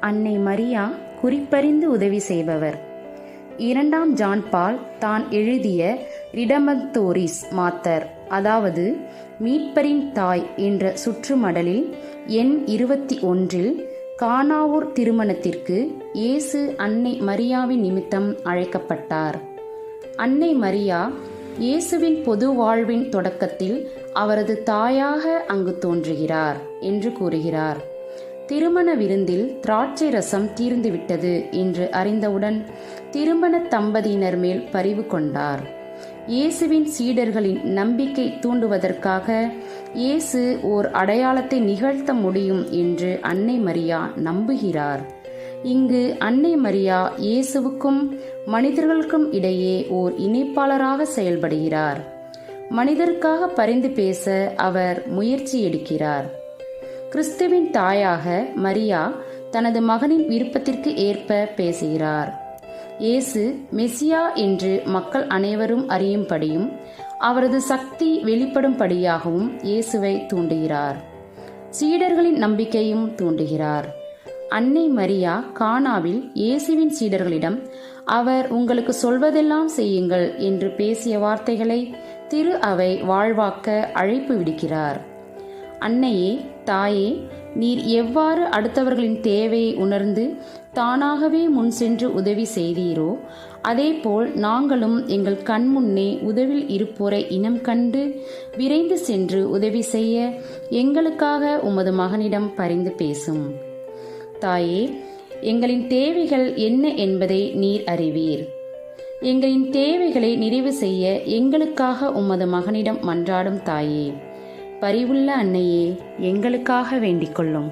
அன்னை மரியா குறிப்பறிந்து உதவி செய்பவர். இரண்டாம் ஜான் பால் தான் எழுதிய ரிடமத்தோரிஸ் மாத்தர். அதாவது மீட்பரின் தாய் என்ற சுற்றுமடலில் எண் இருபத்தி ஒன்றில் கானாவூர் திருமணத்திற்கு இயேசு அன்னை மரியாவின் நிமித்தம் அழைக்கப்பட்டார். அன்னை மரியா இயேசுவின் பொது வாழ்வின் தொடக்கத்தில் அவரது தாயாக அங்கு தோன்றுகிறார் என்று கூறுகிறார். திருமண விருந்தில் திராட்சை ரசம் தீர்ந்துவிட்டது என்று அறிந்தவுடன் திருமண தம்பதியினர் மேல் பரிவு கொண்டார். இயேசுவின் சீடர்களின் நம்பிக்கை தூண்டுவதற்காக இயேசு ஓர் அடையாளத்தை நிகழ்த்த முடியும் என்று அன்னை மரியா நம்புகிறார். இங்கு அன்னை மரியா இயேசுவுக்கும் மனிதர்களுக்கும் இடையே ஓர் இணைப்பாளராக செயல்படுகிறார். மனிதருக்காக பரிந்து பேச அவர் முயற்சி எடுக்கிறார். கிறிஸ்துவின் தாயாக மரியா தனது மகனின் விருப்பத்திற்கு ஏற்ப பேசுகிறார். இயேசு மெசியா என்று மக்கள் அனைவரும் அறியும்படியும் அவரது சக்தி வெளிப்படும்படியாகவும் இயேசுவை தூண்டுகிறார். சீடர்களின் நம்பிக்கையும் தூண்டுகிறார். அன்னை மரியா கானாவில் இயேசுவின் சீடர்களிடம் அவர் உங்களுக்கு சொல்வதெல்லாம் செய்யுங்கள் என்று பேசிய வார்த்தைகளை திரு அவை வாழ்வாக்க அழைப்பு விடுக்கிறார். அன்னையே தாயே நீர் எவ்வாறு அடுத்தவர்களின் தேவையை உணர்ந்து தானாகவே முன் சென்று உதவி செய்தீரோ அதேபோல் நாங்களும் எங்கள் கண்முன்னே உதவில் இருப்போரை இனம் கண்டு விரைந்து சென்று உதவி செய்ய எங்களுக்காக உமது மகனிடம் பரிந்து பேசும். தாயே எங்களின் தேவைகள் என்ன என்பதை நீர் அறிவீர். எங்களின் தேவைகளை நிறைவு செய்ய எங்களுக்காக உமது மகனிடம் மன்றாடும் தாயே. பரிவுள்ள அன்னையே எங்களுக்காக வேண்டிக் கொள்ளும்